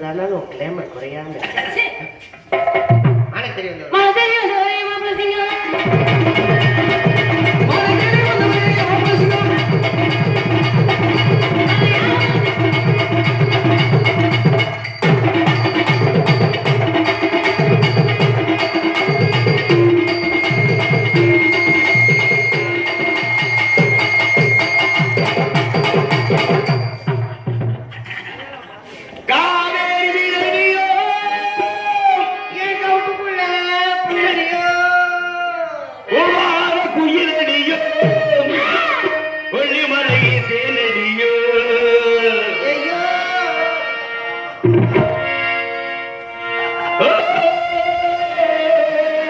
இருந்ததால உன் கிளைமேட் குறையாம இருக்கு ஆனால் தெரியும்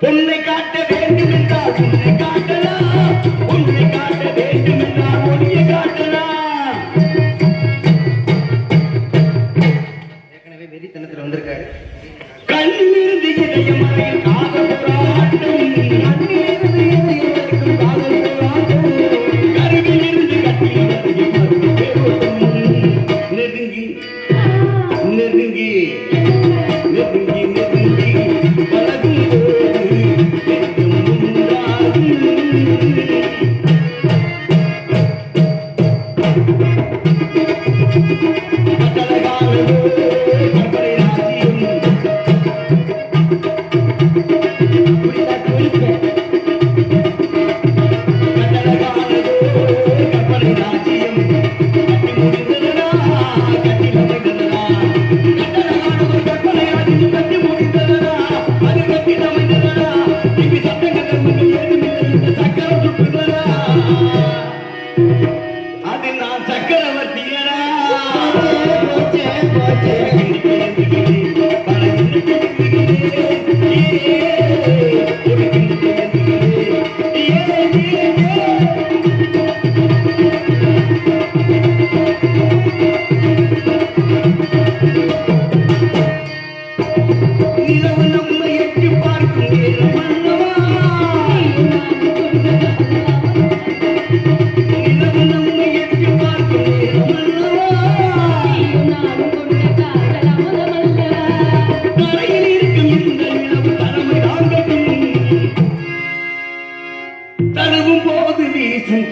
உன்னை காட்ட வேண்டும் என்றால் உன்னை காட்டலாம். உன்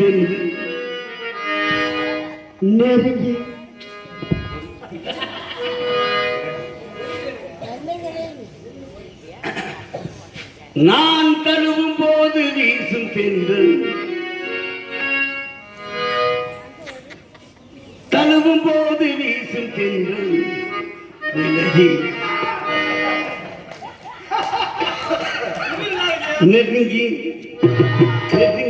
நெருங்கி நெருங்கி. நான் தழுவும் போது வீசும் பெண்கள் தழுவும் போது வீசும் பெண்கள் விலகி. நெருங்கி. நெருங்கி.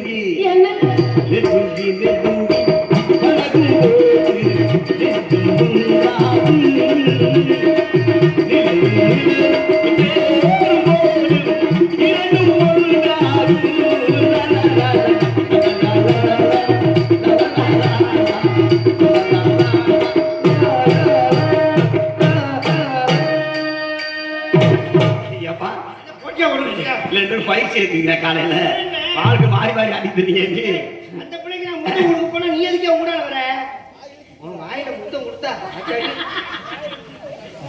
பயிற்சி இருக்குங்க காலையில. ஆளுக்கு மாறி மாறி அடிக்கிறீங்க அந்த பிள்ளைக்கு நான் முத்தம் கொடுக்க போனா நீ எதுக்கே உங்களால வர? உன் வாயில முத்தம் கொடுத்தா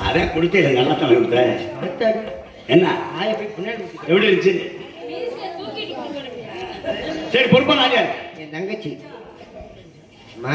அதான் கொடுத்து நல்லா தான் கொடுத்தேன் என்ன? ஆய போய் பின்னாடி எப்படி இருந்துச்சு? சரி பொறுப்பா நான் என் தங்கச்சி. அம்மா